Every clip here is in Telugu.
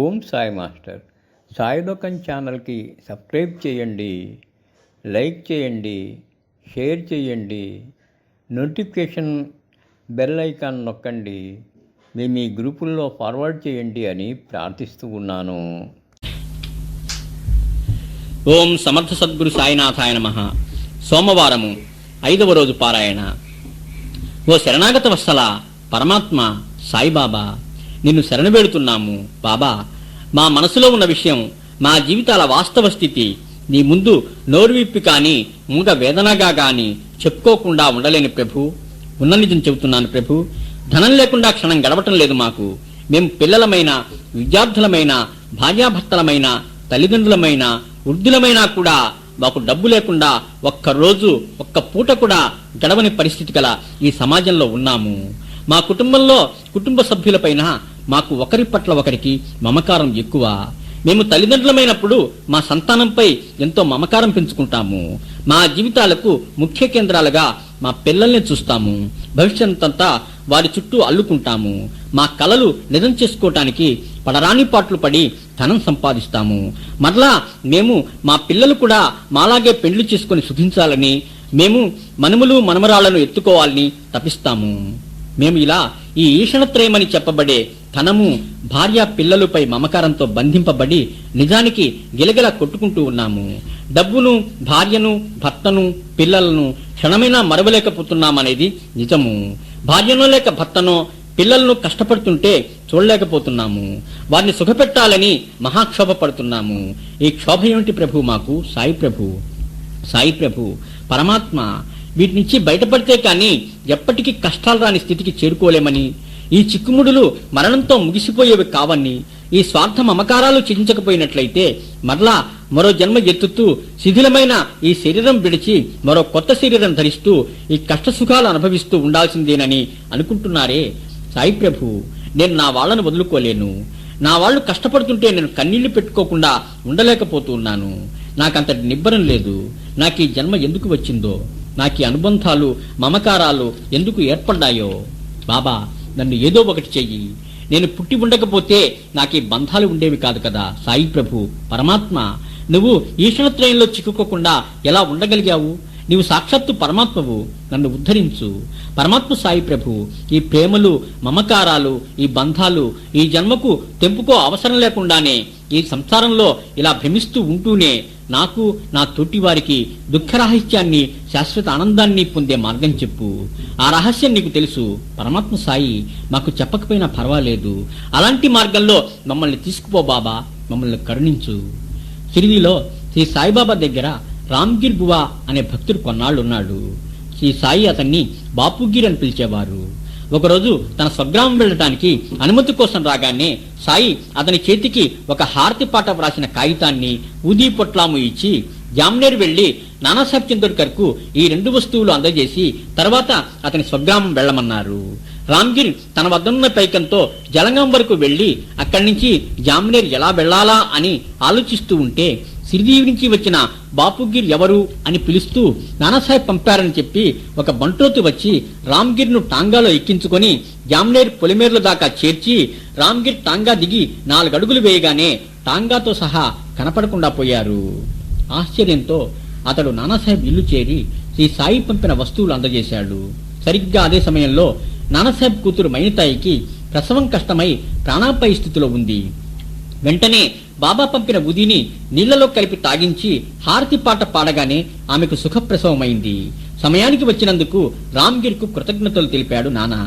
ఓం సాయి మాస్టర్. సాయిలోకం ఛానల్కి సబ్స్క్రైబ్ చేయండి లైక్ చేయండి షేర్ చేయండి నోటిఫికేషన్ బెల్ ఐకాన్ నొక్కండి మీ మీ గ్రూపుల్లో ఫార్వర్డ్ చేయండి అని ప్రార్థిస్తూ ఉన్నాను. ఓం సమర్థ సద్గురు సాయినాథాయ నమ. సోమవారము ఐదవ రోజు పారాయణ. ఓ శరణాగత వత్సల పరమాత్మ సాయిబాబా నిన్ను శరణబెడుతున్నాము బాబా మా మనసులో ఉన్న విషయం మా జీవితాల వాస్తవ స్థితి నీ ముందు నోరువిప్పి కానీ ముంగ మూగ వేదనగా కానీ చెప్పుకోకుండా ఉండలేని ప్రభు. ఉన్న నిజం చెబుతున్నాను ప్రభు ధనం లేకుండా క్షణం గడవటం లేదు మాకు. మేము పిల్లలమైన విద్యార్థులమైన భార్యాభర్తలమైన తల్లిదండ్రులమైన వృద్ధులమైనా కూడా మాకు డబ్బు లేకుండా ఒక్క రోజు ఒక్క పూట కూడా గడవని పరిస్థితి గల ఈ సమాజంలో ఉన్నాము. మా కుటుంబంలో కుటుంబ సభ్యులపైన మాకు ఒకరి పట్ల ఒకరికి మమకారం ఎక్కువ. మేము తల్లిదండ్రులమైనప్పుడు మా సంతానంపై ఎంతో మమకారం పెంచుకుంటాము. మా జీవితాలకు ముఖ్య కేంద్రాలుగా మా పిల్లల్ని చూస్తాము. భవిష్యత్తంతా వారి చుట్టూ అల్లుకుంటాము. మా కలలు నిజం చేసుకోవటానికి పడరాని పాటలు పడి ధనం సంపాదిస్తాము. మరలా మేము మా పిల్లలు కూడా మాలాగే పెండ్లు చేసుకొని సుఖించాలని మేము మనుములు మనమరాలను ఎత్తుకోవాలని తపిస్తాము. మేము ఇలా ఈ ఈషణత్రయమని చెప్పబడే ధనము భార్య పిల్లలపై మమకారంతో బంధింపబడి నిజానికి గిలగిల కొట్టుకుంటూ ఉన్నాము. డబ్బును భార్యను భర్తను పిల్లలను క్షణమైనా మరవలేకపోతున్నామనేది నిజము. భార్యనో లేక భర్తనో పిల్లలను కష్టపడుతుంటే చూడలేకపోతున్నాము. వారిని సుఖపెట్టాలని మహాక్షోభ పడుతున్నాము ఈ క్షోభ ఏమిటి ప్రభు మాకు? సాయి ప్రభు. సాయి ప్రభు పరమాత్మ వీటి నుంచి బయటపడితే కానీ ఎప్పటికీ కష్టాలు రాని స్థితికి చేరుకోలేమని ఈ చిక్కుముడులు మరణంతో ముగిసిపోయేవి కావని ఈ స్వార్థ మమకారాలు చించకపోయినట్లయితే మరలా మరో జన్మ ఎత్తుతూ శిథిలమైన ఈ శరీరం విడిచి మరో కొత్త శరీరం ధరిస్తూ ఈ కష్ట సుఖాలు అనుభవిస్తూ ఉండాల్సిందేనని అనుకుంటున్నారే? సాయి ప్రభు నేను నా వాళ్ళను వదులుకోలేను. నా వాళ్ళు కష్టపడుతుంటే నేను కన్నీళ్ళు పెట్టుకోకుండా ఉండలేకపోతున్నాను నాకంతటి నిబ్బరం లేదు. నాకు ఈ జన్మ ఎందుకు వచ్చిందో? నాకు అనుబంధాలు మమకారాలు ఎందుకు ఏర్పడ్డాయో? బాబా నన్ను ఏదో ఒకటి చెయ్యి. నేను పుట్టి ఉండకపోతే నాకు ఈ బంధాలు ఉండేవి కాదు కదా సాయి ప్రభు పరమాత్మ. నువ్వు ఈశ్వరత్రయంలో చిక్కుకోకుండా ఎలా ఉండగలిగావు? నీవు సాక్షాత్తు పరమాత్మవు నన్ను ఉద్ధరించు. పరమాత్మ సాయి ప్రభు ఈ ప్రేమలు మమకారాలు ఈ బంధాలు ఈ జన్మకు తెంపుకో అవసరం లేకుండానే ఈ సంసారంలో ఇలా భ్రమిస్తూ ఉంటూనే నాకు నా తోటి వారికి దుఃఖరహస్యాన్ని శాశ్వత ఆనందాన్ని పొందే మార్గం చెప్పు. ఆ రహస్యం నీకు తెలుసు. పరమాత్మ సాయి మాకు చెప్పకపోయినా పర్వాలేదు. అలాంటి మార్గంలో మమ్మల్ని తీసుకుపో బాబా మమ్మల్ని కరుణించు. షిరిడీలో శ్రీ సాయిబాబా దగ్గర రామ్గిర్ బువా అనే భక్తుడు కొన్నాళ్ళున్నాడు. శ్రీ సాయి అతన్ని బాపుగిర్ అని పిలిచేవారు. ఒకరోజు తన స్వగ్రామం వెళ్ళటానికి అనుమతి కోసం రాగానే సాయి అతని చేతికి ఒక హారతి పాట వ్రాసిన కాగితాన్ని ఊదీ పొట్లాము ఇచ్చి జామ్నేర్ వెళ్ళి నానాసాహెబ్ చందోర్కర్కు ఈ రెండు వస్తువులు అందజేసి తర్వాత అతని స్వగ్రామం వెళ్ళమన్నారు రామ్గిర్ తన వద్దనున్న పైకంతో జలంగం వరకు వెళ్ళి అక్కడి నుంచి జామ్నేర్ ఎలా వెళ్ళాలా అని ఆలోచిస్తూ ఉంటే సిరిదీవి నుంచి వచ్చిన బాపుగిర్ ఎవరు అని పిలుస్తూ నానాసాహెబ్ పంపారని చెప్పి ఒక బంట్రోతు వచ్చి రామ్గిర్ను టాంగాలో ఎక్కించుకొని జామ్నేర్ పొలిమేర్ల దాకా చేర్చి రామ్గిర్ టాంగా దిగి నాలుగడుగులు వేయగానే టాంగాతో సహా కనపడకుండా పోయారు. ఆశ్చర్యంతో అతడు నానాసాహెబ్ ఇల్లు చేరి శ్రీ సాయి పంపిన వస్తువులు అందజేశాడు. సరిగ్గా అదే సమయంలో నానాసాహెబ్ కూతురు మైనతాయికి ప్రసవం కష్టమై ప్రాణాపాయ స్థితిలో ఉంది. వెంటనే బాబా పంపిన ఉదిని నీళ్ళలో కలిపి తాగించి హారతి పాట పాడగానే ఆమెకు సుఖప్రసవమైంది. సమయానికి వచ్చినందుకు రామ్గిర్కు కృతజ్ఞతలు తెలిపాడు నానా.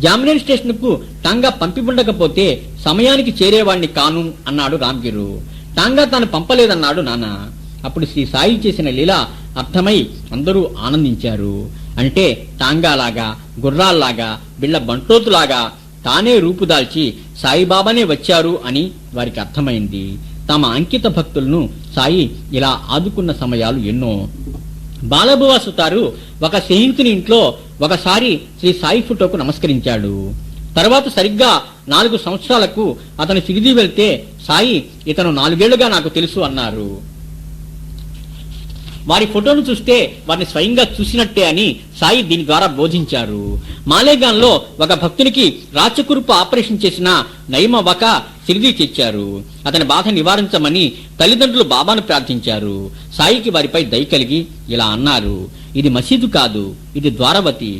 జామినేర్ స్టేషన్కు టాంగా పంపి ఉండకపోతే సమయానికి చేరేవాణ్ణి కాను అన్నాడు రామ్గిరు. టాంగా తాను పంపలేదన్నాడు నానా. అప్పుడు శ్రీ సాయి చేసిన లీల అర్థమై అందరూ ఆనందించారు. అంటే టాంగాలాగా గుర్రాల్లాగా బిళ్ళ బంటోతులాగా తానే రూపుదాల్చి సాయిబాబానే వచ్చారు అని వారికి అర్థమైంది. తమ అంకిత భక్తులను సాయి ఇలా ఆదుకున్న సమయాలు ఎన్నో. బాలబువా సుతారు ఒక స్నేహితుని ఇంట్లో ఒకసారి శ్రీ సాయి ఫోటోకు నమస్కరించాడు. తర్వాత సరిగ్గా నాలుగు సంవత్సరాలకు అతను సిరిది వెళ్తే సాయి ఇతను నాలుగేళ్ళుగా నాకు తెలుసు అన్నారు. వారి ఫోటోను చూస్తే వారిని స్వయంగా చూసినట్టే అని సాయి దీని ద్వారా బోధించారు. మాలేగాన్లో ఒక భక్తునికి రాచకురుపు ఆపరేషన్ చేసిన నయమవ్వక సిరిది తెచ్చారు అతని బాధ నివారించమని తల్లిదండ్రులు బాబాను ప్రార్థించారు. సాయికి వారిపై దయ కలిగి ఇలా అన్నారు ఇది మసీదు కాదు ఇది ద్వారవతి.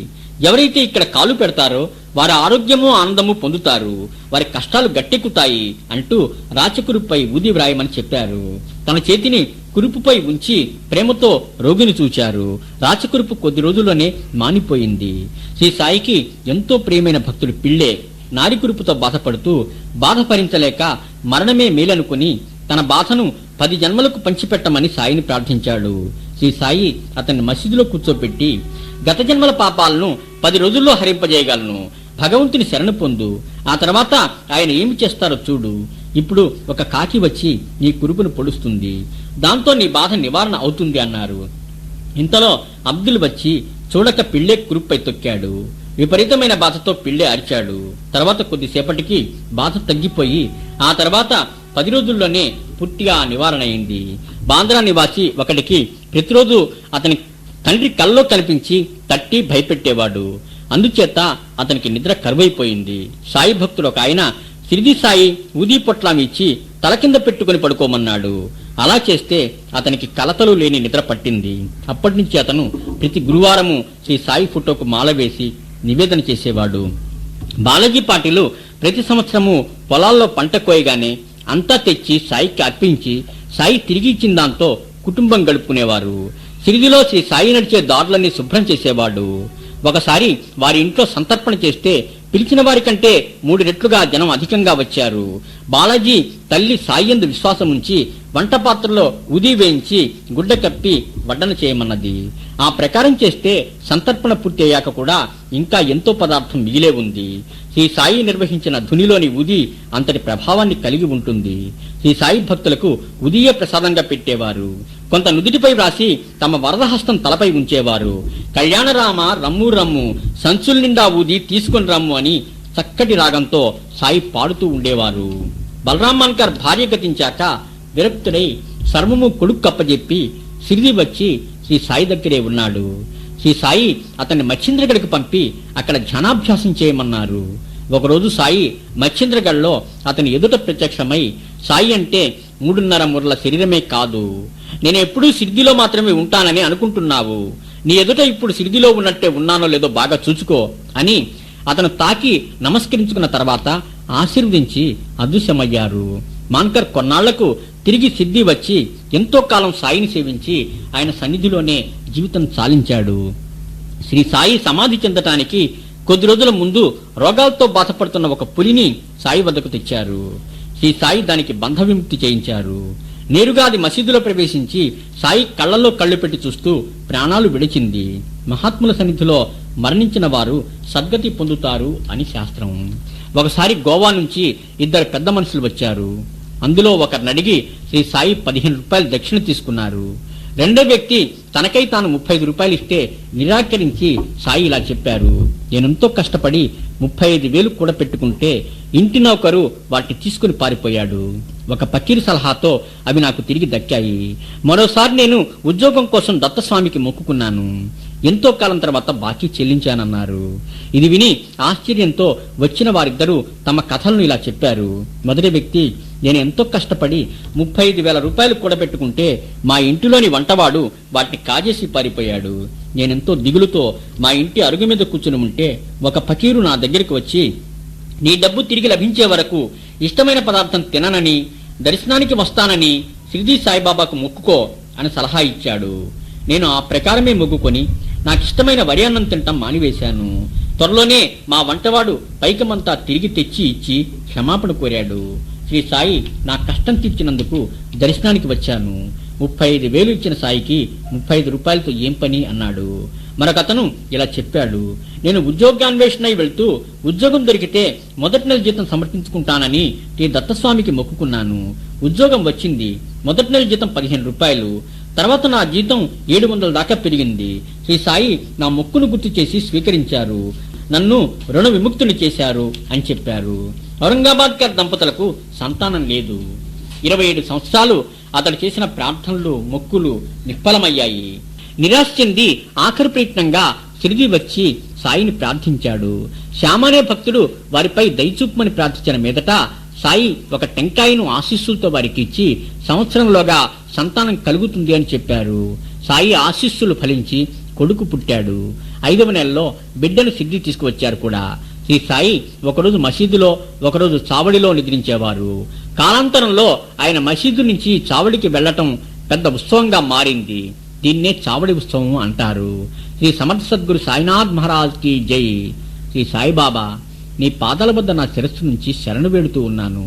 ఎవరైతే ఇక్కడ కాలు పెడతారో వారి ఆరోగ్యము ఆనందము పొందుతారు. వారి కష్టాలు గట్టెక్కుతాయి అంటూ రాచకురుపై ఊది వ్రాయమని చెప్పారు. తన చేతిని కురుపుపై ఉంచి ప్రేమతో రోగిని చూచారు. రాచకురుపు కొద్ది రోజుల్లోనే మానిపోయింది. శ్రీ సాయికి ఎంతో ప్రియమైన భక్తుడు పిళ్ళే నారికురుపుతో బాధపడుతూ బాధ భరించలేక మరణమే మేలనుకుని తన బాధను పది జన్మలకు పంచిపెట్టమని సాయిని ప్రార్థించాడు. శ్రీ సాయి అతన్ని మసీదులో కూర్చోపెట్టి గత జన్మల పాపాలను పది రోజుల్లో హరింపజేయగలను. భగవంతుని శరణు పొందు. ఆ తర్వాత ఆయన ఏమి చేస్తారో చూడు. ఇప్పుడు ఒక కాకి వచ్చి నీ కురుపును పొడుస్తుంది. దాంతో నీ బాధ నివారణ అవుతుంది అన్నారు. ఇంతలో అబ్దుల్ వచ్చి చూడక పిళ్ళే కురుపై తొక్కాడు. విపరీతమైన బాధతో పిళ్ళే అరిచాడు. తర్వాత కొద్దిసేపటికి బాధ తగ్గిపోయి ఆ తర్వాత పది రోజుల్లోనే పూర్తిగా నివారణ అయింది. బాంద్రా నివాసి ఒకటికి ప్రతిరోజు అతని తండ్రి కల్లో కనిపించి తట్టి భయపెట్టేవాడు. అందుచేత అతనికి నిద్ర కరువైపోయింది. సాయి భక్తుడు ఒక ఆయన సిరిదిసాయి ఊదీ పొట్లం ఇచ్చి తల కింద పెట్టుకుని పడుకోమన్నాడు. అలా చేస్తే అతనికి కలతలు లేని నిద్ర పట్టింది. అప్పటి నుంచి అతను ప్రతి గురువారము శ్రీ సాయి ఫోటోకు మాల వేసి నివేదన చేసేవాడు. బాలాజీ పాటిలు ప్రతి సంవత్సరము పొలాల్లో పంట కోయగానే అంతా తెచ్చి సాయికి అర్పించి సాయి తిరిగి ఇచ్చిన దాంతో కుటుంబం గడుపుకునేవారు. సిరిదిలో శ్రీ సాయి నడిచే దారులన్నీ శుభ్రం చేసేవాడు. ఒకసారి వారి ఇంట్లో సంతర్పణ చేస్తే పిలిచిన వారి కంటే మూడు రెట్లుగా జనం అధికంగా వచ్చారు. బాలాజీ తల్లి సాయందు విశ్వాసం ఉంచి వంట పాత్రలో ఉది వేయించి గుడ్డ కప్పి వడ్డన చేయమన్నది. ఆ ప్రకారం చేస్తే సంతర్పణ పూర్తి అయ్యాక కూడా ఇంకా ఎంతో పదార్థం మిగిలే ఉంది. శ్రీ సాయి నిర్వహించిన ధునిలోని ఉది అంతటి ప్రభావాన్ని కలిగి ఉంటుంది. శ్రీ సాయి భక్తులకు ఉదీయ ప్రసాదంగా పెట్టేవారు. కొంత నుదిటిపై వ్రాసి తమ వరదహస్తం తలపై ఉంచేవారు. కళ్యాణరామ రమ్ము రమ్ము సంచుల నిండా ఊది తీసుకొని రమ్ము అని చక్కటి రాగంతో సాయి పాడుతూ ఉండేవారు. బలరాం మన్కర్ భార్య గతించాక విరక్తుడై సర్వము కొడుకు కప్పజెప్పి సిరిది వచ్చి శ్రీ సాయి దగ్గరే ఉన్నాడు. శ్రీ సాయి అతన్ని మచ్చింద్రగడికి పంపి అక్కడ ధ్యానాభ్యాసం చేయమన్నారు. ఒకరోజు సాయి మచ్చింద్రగడ్లో అతని ఎదుట ప్రత్యక్షమై సాయి అంటే మూడున్నర మురల శరీరమే కాదు. నేను ఎప్పుడూ సిద్ధిలో మాత్రమే ఉంటానని అనుకుంటున్నావు. నీ ఎదుట ఇప్పుడు సిద్ధిలో ఉన్నట్టే ఉన్నానో లేదో బాగా చూసుకో అని అతను తాకి నమస్కరించుకున్న తర్వాత ఆశీర్వదించి అదృశ్యమయ్యారు. మాన్కర్ కొన్నాళ్ళకు తిరిగి సిద్ధి వచ్చి ఎంతో కాలం సాయిని సేవించి ఆయన సన్నిధిలోనే జీవితం చాలించాడు శ్రీ సాయి సమాధి చెందటానికి కొద్ది రోజుల ముందు రోగాలతో బాధపడుతున్న ఒక పులిని సాయి వద్దకు తెచ్చారు. శ్రీ సాయి దానికి బంధ విముక్తి చేయించారు. నేరుగా అది మసీదులో ప్రవేశించి సాయి కళ్ళల్లో కళ్ళు పెట్టి చూస్తూ ప్రాణాలు విడిచింది. మహాత్ముల సన్నిధిలో మరణించిన వారు సద్గతి పొందుతారు అని శాస్త్రం. ఒకసారి గోవా నుంచి ఇద్దరు పెద్ద మనుషులు వచ్చారు. అందులో ఒకరిని అడిగి శ్రీ సాయి పదిహేను రూపాయలు దక్షిణ తీసుకున్నారు. రెండో వ్యక్తి తనకై తాను ముప్పై ఐదు రూపాయలు ఇస్తే నిరాకరించి సాయి ఇలా చెప్పారు. నేనెంతో కష్టపడి ముప్పై ఐదు వేలు కూడా పెట్టుకుంటే ఇంటి నౌకరు వాటిని తీసుకుని పారిపోయాడు. ఒక పకీరు సలహాతో అవి నాకు తిరిగి దక్కాయి. మరోసారి నేను ఉద్యోగం కోసం దత్తస్వామికి మొక్కుకున్నాను. ఎంతో కాలం తర్వాత బాకీ చెల్లించానన్నారు. ఇది విని ఆశ్చర్యంతో వచ్చిన వారిద్దరూ తమ కథలను ఇలా చెప్పారు. మొదటి వ్యక్తి నేను ఎంతో కష్టపడి ముప్పై ఐదు వేల రూపాయలు కూడబెట్టుకుంటే మా ఇంటిలోని వంటవాడు వాటిని కాజేసి పారిపోయాడు. నేనెంతో దిగులుతో మా ఇంటి అరుగు మీద కూర్చుని ఉంటే ఒక ఫకీరు నా దగ్గరికి వచ్చి నీ డబ్బు తిరిగి లభించే వరకు ఇష్టమైన పదార్థం తిననని దర్శనానికి వస్తానని శ్రీజీ సాయిబాబాకు మొక్కుకో అని సలహా ఇచ్చాడు. నేను ఆ ప్రకారమే మొక్కుకొని నాకు ఇష్టమైన వరి అన్నం తింటాం మానివేశాను. త్వరలోనే మా వంటవాడు పైకమంతా తిరిగి తెచ్చి ఇచ్చి క్షమాపణ కోరాడు. శ్రీ సాయి నా కష్టం తీర్చినందుకు దర్శనానికి వచ్చాను. ముప్పై ఐదు వేలు ఇచ్చిన సాయికి ముప్పై ఐదు రూపాయలతో ఏం పని అన్నాడు. మరొకతను ఇలా చెప్పాడు. నేను ఉద్యోగాన్వేషణై వెళ్తూ ఉద్యోగం దొరికితే మొదటి నెల జీతం సమర్పించుకుంటానని టీ దత్తస్వామికి మొక్కుకున్నాను. ఉద్యోగం వచ్చింది. మొదటి నెల జీతం పదిహేను రూపాయలు. తర్వాత నా జీతం ఏడు వందల దాకా పెరిగింది. శ్రీ సాయి నా మొక్కును గుర్తు చేసి స్వీకరించారు. నన్ను రుణ విముక్తుని చేశారు అని చెప్పారు. ఔరంగాబాద్ గారి దంపతులకు సంతానం లేదు. ఇరవై ఏడు సంవత్సరాలు అతడు చేసిన ప్రార్థనలు మొక్కులు నిష్ఫలమయ్యాయి నిరాశ చెంది ఆఖరి ప్రయత్నంగా తిరిగి వచ్చి సాయిని ప్రార్థించాడు. శ్యామనే భక్తుడు వారిపై దయచూపమని ప్రార్థించిన మీదట సాయి ఒక టెంకాయను ఆశీస్సులతో వారికి ఇచ్చి సంవత్సరంలోగా సంతానం కలుగుతుంది అని చెప్పారు. సాయి ఆశీస్సులు ఫలించి కొడుకు పుట్టాడు. ఐదవ నెలలో బిడ్డను సిద్ధి తీసుకువచ్చారు కూడా. శ్రీ సాయి ఒకరోజు మసీదులో ఒకరోజు చావడిలో నిద్రించేవారు. కాలాంతరంలో ఆయన మసీదు నుంచి చావడికి వెళ్ళటం పెద్ద ఉత్సవంగా మారింది. దీన్నే చావడి ఉత్సవం అంటారు. శ్రీ సమర్థ సద్గురు సాయినాథ్ మహారాజ్కి జై. శ్రీ సాయిబాబా నీ పాదాల వద్ద నా శిరస్సు నుంచి శరణు వేడుతూ ఉన్నాను.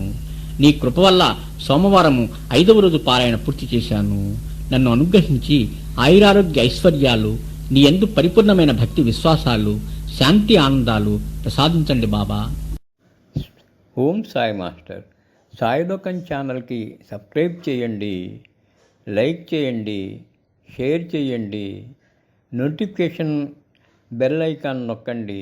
నీ కృప వల్ల సోమవారము ఐదవ రోజు పారాయణ పూర్తి చేశాను. నన్ను అనుగ్రహించి ఆయురారోగ్య ఐశ్వర్యాలు నీ ఎందు పరిపూర్ణమైన భక్తి విశ్వాసాలు శాంతి ఆనందాలు ప్రసాదించండి బాబా. ఓం సాయి మాస్టర్. సాయిలోకం ఛానల్కి సబ్స్క్రైబ్ చేయండి లైక్ చేయండి షేర్ చేయండి నోటిఫికేషన్ బెల్ ఐకాన్ నొక్కండి.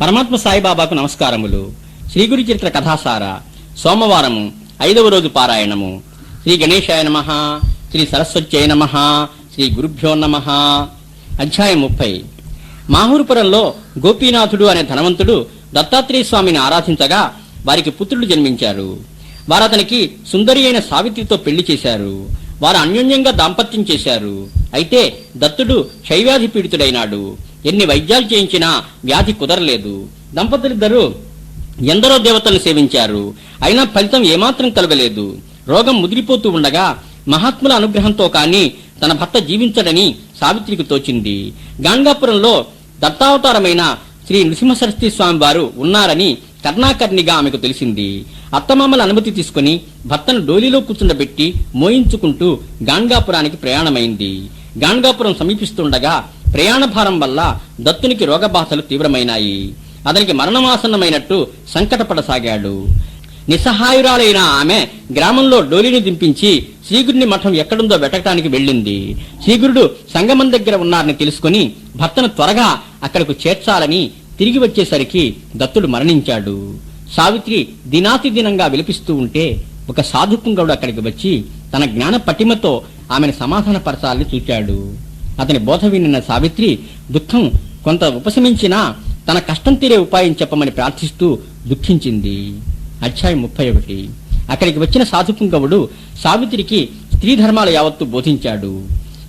పరమాత్మ సాయిబాబాకు నమస్కారములు. శ్రీ గురు చరిత్ర కథాసార సోమవారము ఐదవ రోజు పారాయణము. శ్రీ గణేశాయ నమ శ్రీ సరస్వత్యై నమ శ్రీ గురుభ్యో నమ. అధ్యాయం ముప్పై. మాహూరుపురంలో గోపీనాథుడు అనే ధనవంతుడు దత్తాత్రేయ స్వామిని ఆరాధించగా వారికి పుత్రులు జన్మించారు. వారు అతనికి సుందరి అయిన సావిత్రితో పెళ్ళి చేశారు. వారు అన్యోన్యంగా దాంపత్యం చేశారు. అయితే దత్తుడు క్షయవ్యాధి పీడితుడైనాడు ఎన్ని వైద్యాలు చేయించినా వ్యాధి కుదరలేదు. దంపతులిద్దరూ ఎందరో దేవతలను సేవించారు. అయినా ఫలితం ఏమాత్రం కలగలేదు. రోగం ముదిరిపోతూ ఉండగా మహాత్ముల అనుగ్రహంతో కాని తన భర్త జీవించడని సావిత్రికి తోచింది. గాంగాపురంలో దత్తావతారమైన శ్రీ నృసింహ సరస్వతి స్వామి వారు ఉన్నారని కర్ణాకర్ణిగా ఆమెకు తెలిసింది. అత్తమామల అనుమతి తీసుకుని భర్తను డోలీలో కూర్చుండబెట్టి మోయించుకుంటూ గాంగాపురానికి ప్రయాణమైంది. గాంగాపురం సమీపిస్తుండగా ప్రయాణ భారం వల్ల దత్తునికి రోగబాధలు తీవ్రమైనాయి. అతనికి మరణమాసన్నమైనట్టు సంకటపడసాగాడు. నిస్సహాయురాలైన ఆమె గ్రామంలో డోలిని దింపించి శ్రీగురుని మఠం ఎక్కడుందో వెతకటానికి వెళ్ళింది. శ్రీగురుడు సంగమం దగ్గర ఉన్నారని తెలుసుకుని భర్తను త్వరగా అక్కడకు చేర్చాలని తిరిగి వచ్చేసరికి దత్తుడు మరణించాడు. సావిత్రి దినాతి దినంగా విలపిస్తూ ఉంటే ఒక సాధుపుంగవుడు అక్కడికి వచ్చి తన జ్ఞాన పటిమతో ఆమెను సమాధానపరచాలని చూచాడు. అతని బోధ వినిన సావిత్రి దుఃఖం కొంత ఉపశమించినా తన కష్టం తీరే ఉపాయం చెప్పమని ప్రార్థిస్తూ దుఃఖించింది. అధ్యాయం ముప్పై ఒకటి. అక్కడికి వచ్చిన సాధుపుంగవుడు సావిత్రికి స్త్రీ ధర్మాలు యావత్తు బోధించాడు.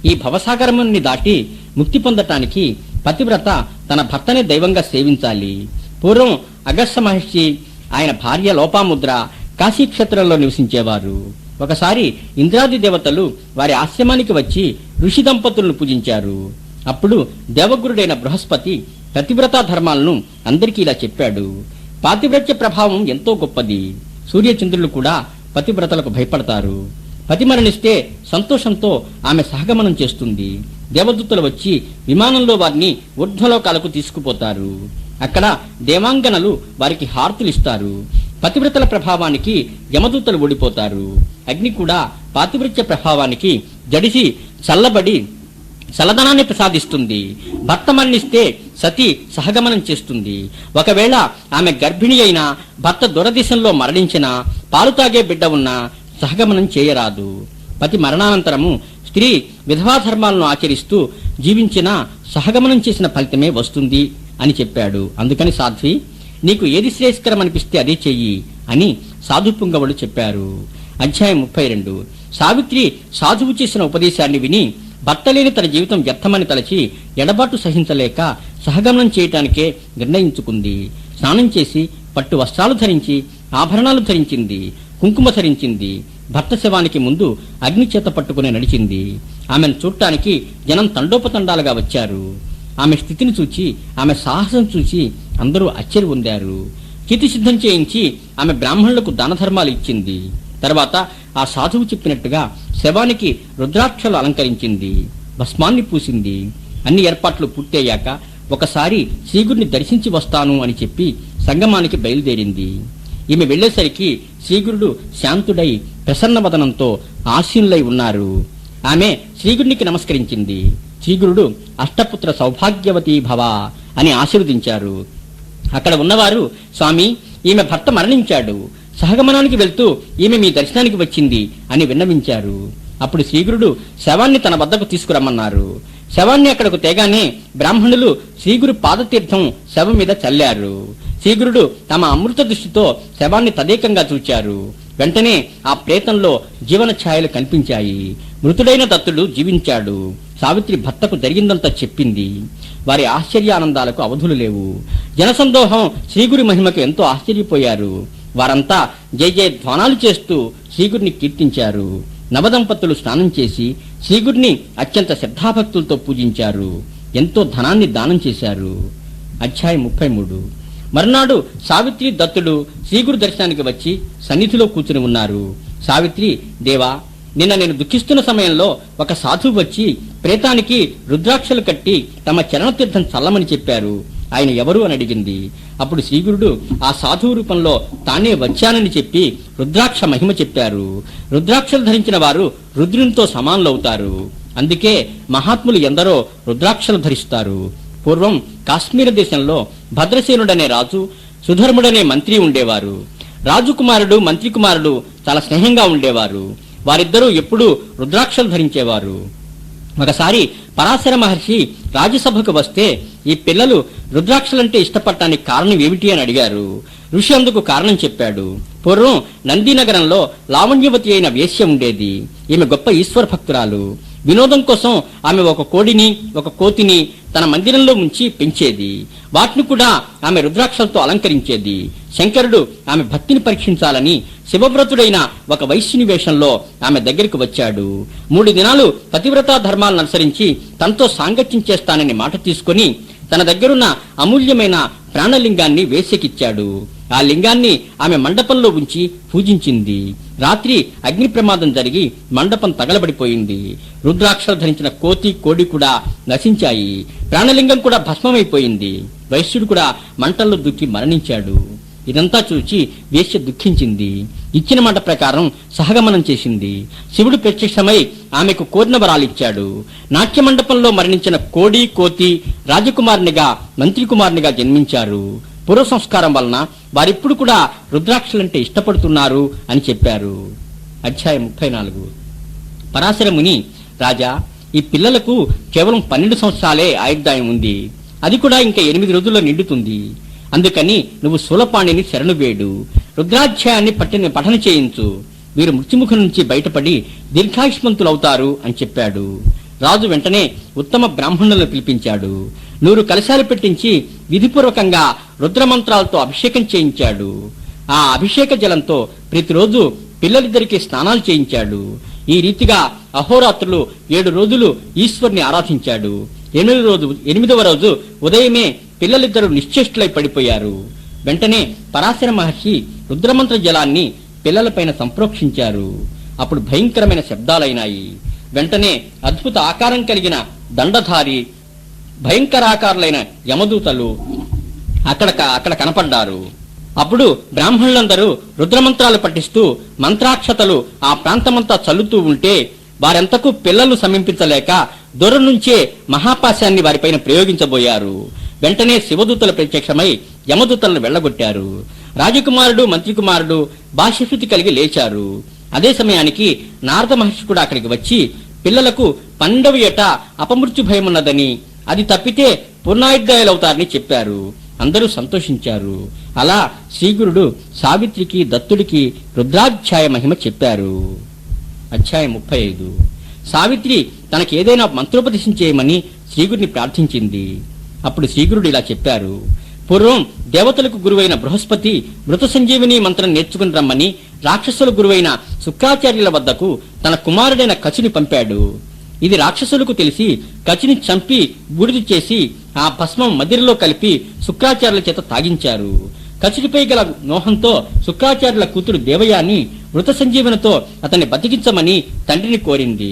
ఈ భవసాగరముని దాటి ముక్తి పొందటానికి పతివ్రత తన భర్తనే దైవంగా సేవించాలి. పూర్వం అగస్త మహర్షి ఆయన భార్య లోపాముద్ర కాశీక్షేత్రంలో నివసించేవారు. ఒకసారి ఇంద్రాది దేవతలు వారి ఆశ్రమానికి వచ్చి ఋషి దంపతులను పూజించారు. అప్పుడు దేవగురుడైన బృహస్పతి ప్రతివ్రత ధర్మాలను అందరికీ ఇలా చెప్పాడు. పాతివ్రత్య ప్రభావం ఎంతో గొప్పది. సూర్యచంద్రులు కూడా పతివ్రతలకు భయపడతారు. పతి మరణిస్తే సంతోషంతో ఆమె సహగమనం చేస్తుంది. దేవదూతలు వచ్చి విమానంలో వారిని ఊర్ధ్వలోకాలకు తీసుకుపోతారు. అక్కడ దేవాంగనలు వారికి హార్తులు ఇస్తారు. పతివ్రతల ప్రభావానికి యమదూతలు ఓడిపోతారు. అగ్ని కూడా పాతివృత్య ప్రభావానికి జడిసి చల్లబడి చల్లదనాన్ని ప్రసాదిస్తుంది. భర్త మరణిస్తే సతి సహగమనం చేస్తుంది. ఒకవేళ ఆమె గర్భిణి అయినా భర్త దురదిశంలో మరణించినా పాలు తాగే బిడ్డ ఉన్నా సహగమనం చేయరాదు. పతి మరణానంతరము స్త్రీ విధవా ధర్మాలను ఆచరిస్తూ జీవించినా సహగమనం చేసిన ఫలితమే వస్తుంది అని చెప్పాడు. అందుకని సాధ్వి నీకు ఏది శ్రేయస్కరం అనిపిస్తే అదే చెయ్యి అని సాధుపుంగవుడు చెప్పారు. అధ్యాయం ముప్పై రెండు. సావిత్రి సాధువు చేసిన ఉపదేశాన్ని విని భర్త లేని తన జీవితం వ్యర్థమని తలచి ఎడబాటు సహించలేక సహగమనం చేయటానికే నిర్ణయించుకుంది. స్నానం చేసి పట్టు వస్త్రాలు ధరించి ఆభరణాలు ధరించింది కుంకుమ ధరించింది భర్త శవానికి ముందు అగ్ని చేత పట్టుకుని నడిచింది. ఆమెను చూడటానికి జనం తండోపతండాలుగా వచ్చారు. ఆమె స్థితిని చూచి ఆమె సాహసం చూసి అందరూ ఆశ్చర్యపొందారు సిద్ధం చేయించి ఆమె బ్రాహ్మణులకు దాన ధర్మాలు ఇచ్చింది. తర్వాత ఆ సాధువు చెప్పినట్టుగా శవానికి రుద్రాక్షలు అలంకరించింది. భస్మాన్ని పూసింది. అన్ని ఏర్పాట్లు పూర్తయ్యాక ఒకసారి శ్రీగుడిని దర్శించి వస్తాను అని చెప్పి సంగమానికి బయలుదేరింది. ఈమె వెళ్ళేసరికి శ్రీగురుడు శాంతుడై ప్రసన్నవదనంతో ఆశీనులై ఉన్నారు. ఆమె శ్రీగుడికి నమస్కరించింది. శ్రీగురుడు అష్టపుత్ర సౌభాగ్యవతీ భవ అని ఆశీర్వదించారు. అక్కడ ఉన్నవారు స్వామి ఈమె భర్త మరణించాడు. సహగమనానికి వెళ్తూ ఈమె మీ దర్శనానికి వచ్చింది అని విన్నవించారు. అప్పుడు శ్రీగురుడు శవాన్ని తన వద్దకు తీసుకురమ్మన్నారు. శవాన్ని అక్కడకు తేగానే బ్రాహ్మణులు శ్రీగురు పాదతీర్థం శవం మీద చల్లారు. శ్రీగురుడు తమ అమృత దృష్టితో శవాన్ని తదేకంగా చూచారు. వెంటనే ఆ ప్రేతంలో జీవన ఛాయలు కనిపించాయి. మృతుడైన దత్తుడు జీవించాడు. సావిత్రి భర్తకు జరిగిందంతా చెప్పింది. వారి ఆశ్చర్య ఆనందాలకు అవధులు లేవు. జనసందోహం శ్రీగురి మహిమకు ఎంతో ఆశ్చర్యపోయారు. వారంతా జయ జయ ధ్వానాలు చేస్తూ శ్రీగురిని కీర్తించారు. నవదంపతులు స్నానం చేసి శ్రీగురిని అత్యంత శ్రద్ధాభక్తులతో పూజించారు. ఎంతో ధనాన్ని దానం చేశారు. అధ్యాయం ముప్పై మూడు మర్నాడు సావిత్రి దత్తుడు శ్రీగురు దర్శనానికి వచ్చి సన్నిధిలో కూర్చుని ఉన్నారు. సావిత్రి దేవా నిన్న నేను దుఃఖిస్తున్న సమయంలో ఒక సాధువు వచ్చి ప్రేతానికి రుద్రాక్షలు కట్టి తమ చరణతీర్థం చల్లమని చెప్పారు. ఆయన ఎవరు అని అడిగింది. అప్పుడు శ్రీగురుడు ఆ సాధువు రూపంలో తానే వచ్చానని చెప్పి రుద్రాక్ష మహిమ చెప్పారు. రుద్రాక్షలు ధరించిన వారు రుద్రునితో సమానులవుతారు. అందుకే మహాత్ములు ఎందరో రుద్రాక్షలు ధరిస్తారు. పూర్వం కాశ్మీర దేశంలో భద్రసేనుడనే రాజు సుధర్ముడనే మంత్రి ఉండేవారు. రాజుకుమారుడు మంత్రి కుమారుడు చాలా స్నేహంగా ఉండేవారు. వారిద్దరూ ఎప్పుడూ రుద్రాక్షలు ధరించేవారు. ఒకసారి పరాశర మహర్షి రాజ్యసభకు వస్తే ఈ పిల్లలు రుద్రాక్షలంటే ఇష్టపడటానికి కారణం ఏమిటి అని అడిగారు. ఋషి అందుకు కారణం చెప్పాడు. పూర్వం నందీనగరంలో లావణ్యవతి అయిన వేశ్య ఉండేది. ఈమె గొప్ప ఈశ్వర భక్తురాలు. వినోదం కోసం ఆమె ఒక కోడిని ఒక కోతిని తన మందిరంలో ఉంచి పెంచేది. వాటిని కూడా ఆమె రుద్రాక్షలతో అలంకరించేది. శంకరుడు ఆమె భక్తిని పరీక్షించాలని శివవ్రతుడైన ఒక వైశ్యుని వేషంలో ఆమె దగ్గరికి వచ్చాడు. మూడు దినాలు పతివ్రతా ధర్మాలను అనుసరించి తనతో సాంగత్యం చేస్తానని మాట తీసుకొని తన దగ్గరున్న అమూల్యమైన ప్రాణలింగాన్ని వేసెకిచ్చాడు ఆ లింగాన్ని ఆమె మండపంలో ఉంచి పూజించింది. రాత్రి అగ్ని ప్రమాదం జరిగి మండపం తగలబడిపోయింది. రుద్రాక్షలు ధరించిన కోతి కోడి కూడా నశించాయి. ప్రాణలింగం కూడా భస్మమైపోయింది. వైశ్యుడు కూడా మంటల్లో దుక్కి మరణించాడు. ఇదంతా చూచి వేశ్య దుఃఖించింది. ఇచ్చిన మాట ప్రకారం సహగమనం చేసింది. శివుడు ప్రత్యక్షమై ఆమెకు కోరిన వరాలిచ్చాడు నాట్య మండపంలో మరణించిన కోడి కోతి రాజకుమారునిగా మంత్రి కుమారునిగా జన్మించారు. పూర్వ సంస్కారం వలన వారిప్పుడు కూడా రుద్రాక్షలంటే ఇష్టపడుతున్నారు అని చెప్పారు. అధ్యాయం ముప్పై నాలుగు. పరాశర ముని రాజా ఈ పిల్లలకు కేవలం పన్నెండు సంవత్సరాలే ఆయుర్దాయం ఉంది. అది కూడా ఇంకా ఎనిమిది రోజుల్లో నిండుతుంది. అందుకని నువ్వు శూలపాణిని శరణు వేడు రుద్రాధ్యాయాన్ని పట్టిన పఠన చేయించు. వీరు మృత్యుముఖం నుంచి బయటపడి దీర్ఘాయుష్మంతులవుతారు అని చెప్పాడు. రాజు వెంటనే ఉత్తమ బ్రాహ్మణులను పిలిపించాడు. నూరు కలశాలు పెట్టించి విధిపూర్వకంగా రుద్రమంత్రాలతో అభిషేకం చేయించాడు. ఆ అభిషేక జలంతో ప్రతిరోజు పిల్లలిద్దరికి స్నానాలు చేయించాడు. ఈ రీతిగా అహోరాత్రులు ఏడు రోజులు ఈశ్వర్ని ఆరాధించాడు. ఎనిమిది రోజు ఎనిమిదవ రోజు ఉదయమే పిల్లలిద్దరూ నిశ్చేష్టులై పడిపోయారు. వెంటనే పరాశర మహర్షి రుద్రమంత్ర జలాన్ని పిల్లలపైన సంప్రోక్షించారు. అప్పుడు భయంకరమైన శబ్దాలైనాయి. వెంటనే అద్భుత ఆకారం కలిగిన దండధారి భయంకరాకారులైన యమదూతలు అక్కడ అక్కడ కనపడ్డారు. అప్పుడు బ్రాహ్మణులందరూ రుద్రమంత్రాలు పఠిస్తూ మంత్రాక్షతలు ఆ ప్రాంతమంతా చల్లుతూ ఉంటే వారెంతకు పిల్లలు సమీపించలేక దూరం నుంచే మహాపాశాన్ని వారిపైన ప్రయోగించబోయారు. వెంటనే శివదూతలు ప్రత్యక్షమై యమదూతలను వెళ్ళగొట్టారు. రాజకుమారుడు మంత్రికుమారుడు బాహ్యశుద్ధి కలిగి లేచారు. అదే సమయానికి నారద మహర్షి కూడా అక్కడికి వచ్చి పిల్లలకు పన్నెండవ ఏట అపమృత్యు భయమున్నదని అది తప్పితే పూర్ణాయుద్ధాయులవుతారని చెప్పారు. అందరూ సంతోషించారు. అలా శ్రీగురుడు సావిత్రికి దత్తుడికి రుద్రాధ్యాయ మహిమ చెప్పారు. అధ్యాయం ముప్పై ఐదు. సావిత్రి తనకి ఏదైనా మంత్రోపదేశం చేయమని శ్రీగురిని ప్రార్థించింది. అప్పుడు శ్రీగురుడు ఇలా చెప్పారు. పూర్వం దేవతలకు గురువైన బృహస్పతి మృత సంజీవిని మంత్రం నేర్చుకుని రమ్మని రాక్షసుల గురువైన శుక్రాచార్యుల వద్దకు తన కుమారుడైన కచిని పంపాడు. ఇది రాక్షసులకు తెలిసి కచిని చంపి బూడిద చేసి ఆ భస్మం మదిరిలో కలిపి శుక్రాచార్యుల చేత తాగించారు. కచిడిపై గల మోహంతో శుక్రాచార్యుల కూతురు దేవయాని మృత సంజీవనతో అతన్ని బతికించమని తండ్రిని కోరింది.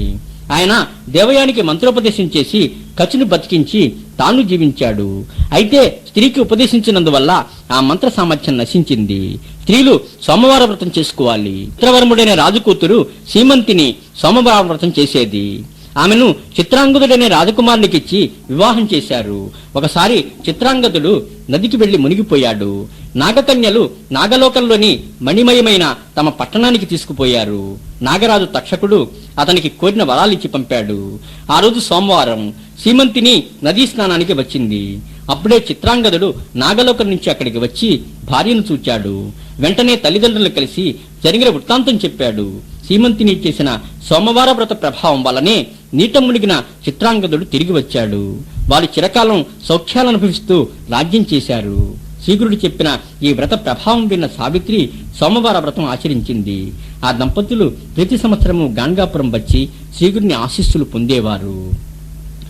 ఆయన దేవయానికి మంత్రోపదేశం చేసి కచును బతికించి తాను జీవించాడు. అయితే స్త్రీకి ఉపదేశించినందువల్ల ఆ మంత్ర సామర్థ్యం నశించింది. స్త్రీలు సోమవార వ్రతం చేసుకోవాలి. చిత్రవర్ముడైన రాజు కూతురు సీమంతిని సోమవార వ్రతం చేసేది. ఆమెను చిత్రాంగదుడనే రాజకుమారునికిచ్చి వివాహం చేశారు. ఒకసారి చిత్రాంగదుడు నదికి వెళ్ళి మునిగిపోయాడు. నాగకన్యలు నాగలోకంలోని మణిమయమైన తమ పట్టణానికి తీసుకుపోయారు. నాగరాజు తక్షకుడు అతనికి కోరిన వరాలిచ్చి పంపాడు. ఆ రోజు సోమవారం సీమంతిని నదీ స్నానానికి వచ్చింది. అప్పుడే చిత్రాంగదుడు నాగలోకం నుంచి అక్కడికి వచ్చి భార్యను చూచాడు. వెంటనే తల్లిదండ్రులు కలిసి జరిగిన వృత్తాంతం చెప్పాడు. సీమంతిని చేసిన సోమవార వ్రత ప్రభావం వల్లనే నీట మునిగిన చిత్రాంగదుడు తిరిగి వచ్చాడు. వారు చిరకాలం సౌఖ్యాలనుభవిస్తూ రాజ్యం చేశారు. శీఘ్రుడు చెప్పిన ఈ వ్రత ప్రభావం విన్న సావిత్రి సోమవార వ్రతం ఆచరించింది. ఆ దంపతులు ప్రతి సంవత్సరము గాన్గాపురం వచ్చి శీఘ్రుని ఆశీస్సులు పొందేవారు.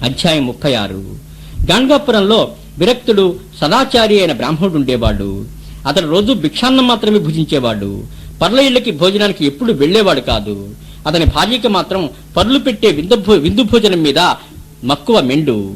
అధ్యాయం ముప్పై ఆరు. గాన్గాపురంలో విరక్తుడు సదాచారి అయిన బ్రాహ్మణుడు ఉండేవాడు. అతడు రోజు భిక్షాన్నం మాత్రమే భుజించేవాడు. పర్ల ఇళ్ళకి భోజనానికి ఎప్పుడు వెళ్ళేవాడు కాదు. అతని భార్యకి మాత్రం పర్లు పెట్టే విందు విందు భోజనం మీద మక్కువ మెండు.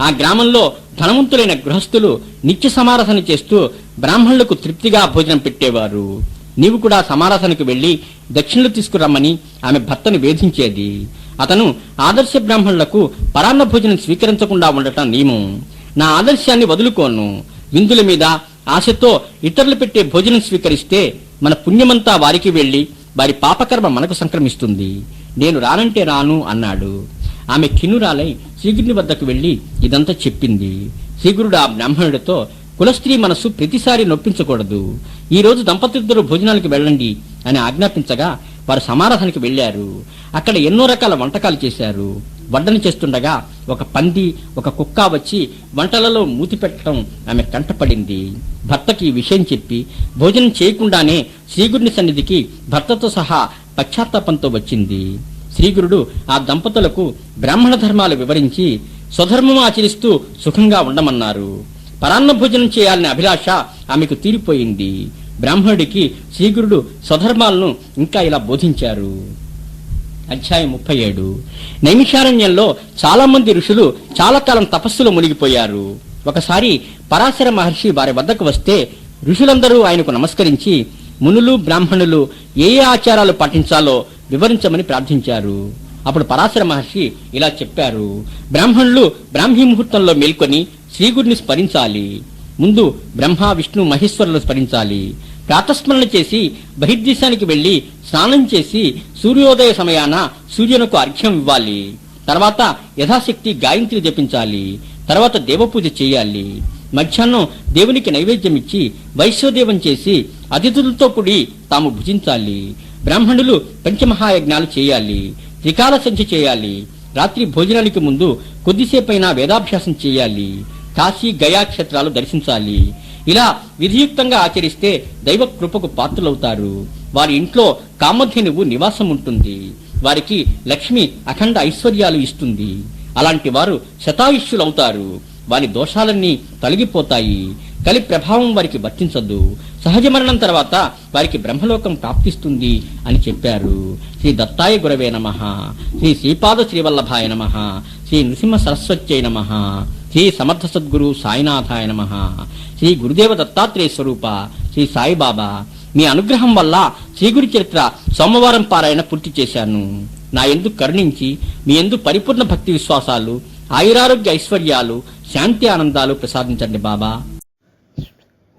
ఆ గ్రామంలో ధనవంతులైన గృహస్థులు నిత్య సమారసన చేస్తూ బ్రాహ్మణులకు తృప్తిగా భోజనం పెట్టేవారు. నీవు కూడా సమారాధనకు వెళ్ళి దక్షిణలు తీసుకురమ్మని ఆమె భర్తను వేధించేది. అతను ఆదర్శ బ్రాహ్మణులకు పరాన్న భోజనం స్వీకరించకుండా ఉండటం నియమం. నా ఆదర్శాన్ని వదులుకోను. విందుల మీద ఆశతో ఇతరులు పెట్టే భోజనం స్వీకరిస్తే మన పుణ్యమంతా వారికి వెళ్ళి వారి పాపకర్మ మనకు సంక్రమిస్తుంది. నేను రానంటే రాను అన్నాడు. ఆమె కిన్నురాలై శ్రీగురుని వద్దకు వెళ్ళి ఇదంతా చెప్పింది. శ్రీగురుడు ఆ బ్రాహ్మణుడితో కులస్త్రీ మనస్సు ప్రతిసారి నొప్పించకూడదు. ఈ రోజు దంపతులిద్దరూ భోజనాలకు వెళ్ళండి అని ఆజ్ఞాపించగా వారు సమారాధనకి వెళ్ళారు అక్కడ ఎన్నో రకాల వంటకాలు చేశారు. వడ్డన చేస్తుండగా ఒక పంది ఒక కుక్క వచ్చి వంటలలో మూతి పెట్టడం ఆమె కంటపడింది. భర్తకి ఈ విషయం చెప్పి భోజనం చేయకుండానే శ్రీగురుని సన్నిధికి భర్తతో సహా పశ్చాత్తాపంతో వచ్చింది. శ్రీగురుడు ఆ దంపతులకు బ్రాహ్మణ ధర్మాలు వివరించి స్వధర్మం ఆచరిస్తూ సుఖంగా ఉండమన్నారు. పరాన్న భోజనం చేయాలనే అభిలాష ఆమెకు తీరిపోయింది. బ్రాహ్మణుడికి శ్రీగురుడు స్వధర్మాలను ఇంకా ఇలా బోధించారు. అధ్యాయం ముప్పై ఏడు. నైమిషారణ్యంలో చాలా మంది ఋషులు చాలా కాలం తపస్సులో మునిగిపోయారు. ఒకసారి పరాశర మహర్షి వారి వద్దకు వస్తే ఋషులందరూ ఆయనకు నమస్కరించి మునులు బ్రాహ్మణులు ఏ ఏ ఆచారాలు పాటించాలో వివరించమని ప్రార్థించారు. అప్పుడు పరాశర మహర్షి ఇలా చెప్పారు. బ్రాహ్మణులు బ్రాహ్మీ ముహూర్తంలో మేల్కొని శ్రీగుడిని స్మరించాలి. ముందు బ్రహ్మ విష్ణు మహేశ్వరులు స్మరించాలి. ప్రాతస్మరణ చేసి బహిర్దేశానికి వెళ్ళి స్నానం చేసి సూర్యోదయ సమయాన సూర్యునకు అర్ఘ్యం ఇవ్వాలి. తర్వాత యథాశక్తి గాయత్రి జపించాలి. తర్వాత దేవపూజ చేయాలి. మధ్యాహ్నం దేవునికి నైవేద్యం ఇచ్చి వైశ్వదేవం చేసి అతిథులతో కూడి తాము భుజించాలి. బ్రాహ్మణులు పంచమహాయజ్ఞాలు చేయాలి త్రికాల సంచి చేయాలి రాత్రి భోజనానికి ముందు కొద్దిసేపైనా వేదాభ్యాసం చేయాలి కాశీ గయా క్షేత్రాలు దర్శించాలి. ఇలా విధియుక్తంగా ఆచరిస్తే దైవ కృపకు పాత్రులవుతారు. వారి ఇంట్లో కామధేనువు నివాసం ఉంటుంది. వారికి లక్ష్మి అఖండ ఐశ్వర్యాలు ఇస్తుంది. అలాంటి వారు శతాయుష్యులవుతారు. వారి దోషాలన్నీ తొలగిపోతాయి. కలి ప్రభావం వారికి వర్తించదు సహజ మరణం తర్వాత వారికి బ్రహ్మలోకం ప్రాప్తిస్తుంది అని చెప్పారు. శ్రీ దత్తాయ గురవే నమ. శ్రీ శ్రీపాద శ్రీవల్లభాయ నమ. శ్రీ నృసింహ సరస్వత్యై నమ. శ్రీ సమర్థ సద్గురు సాయినాథాయ నమ. శ్రీ గురుదేవ దత్తాత్రేయ స్వరూప శ్రీ సాయిబాబా మీ అనుగ్రహం వల్ల శ్రీగురి చరిత్ర సోమవారం పారాయణ పూర్తి చేశాను. నా ఎందు కరుణించి మీ ఎందు పరిపూర్ణ భక్తి విశ్వాసాలు ఆయురారోగ్య ఐశ్వర్యాలు శాంతి ఆనందాలు ప్రసాదించండి బాబా.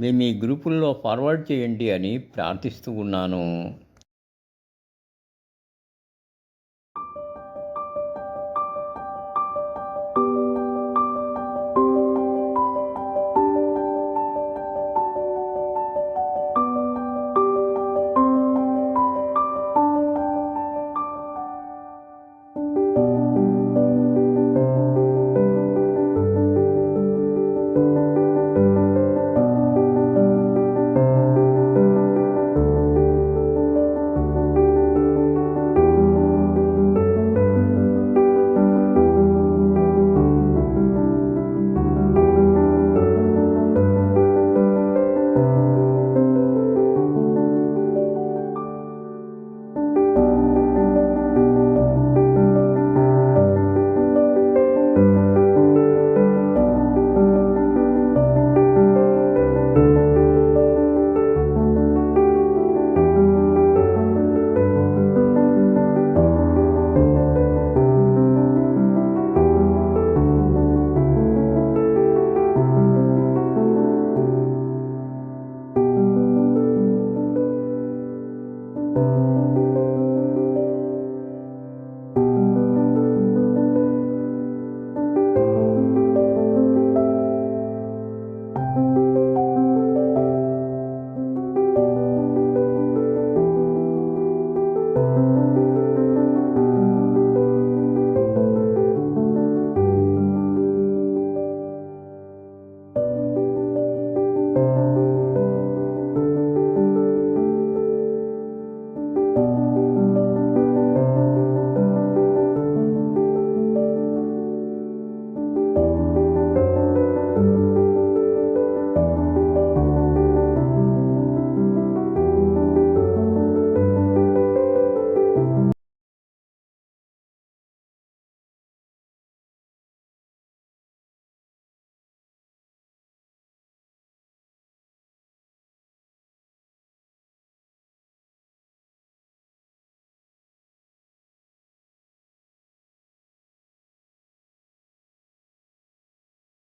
మేము మీ గ్రూపుల్లో ఫార్వర్డ్ చేయండి అని ప్రార్థిస్తూ ఉన్నాను.